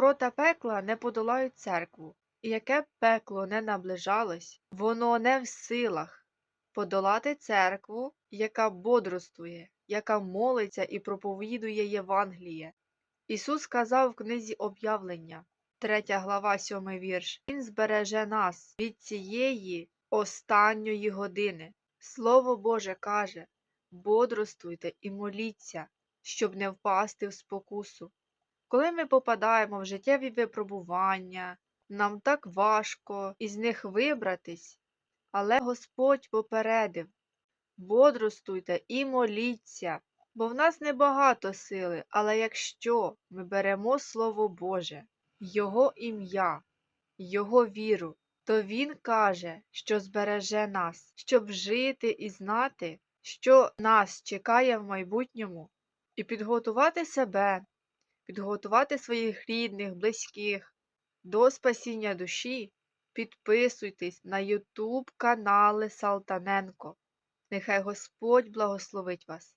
Ворота пекла не подолають церкву, і яке б пекло не наближалось, воно не в силах подолати церкву, яка бодрствує, яка молиться і проповідує Євангеліє. Ісус сказав в книзі об'явлення, 3 глава, 7 вірш, Він збереже нас від цієї останньої години. Слово Боже каже, бодрствуйте і моліться, щоб не впасти в спокусу. Коли ми попадаємо в життєві випробування, нам так важко із них вибратись, але Господь попередив бодрствуйте і моліться, бо в нас небагато сили, але якщо ми беремо Слово Боже, Його ім'я, Його віру, то Він каже, що збереже нас, щоб жити і знати, що нас чекає в майбутньому, і підготувати себе, підготувати своїх рідних, близьких до спасіння душі. Підписуйтесь на YouTube канали Салтаненко. Нехай Господь благословить вас.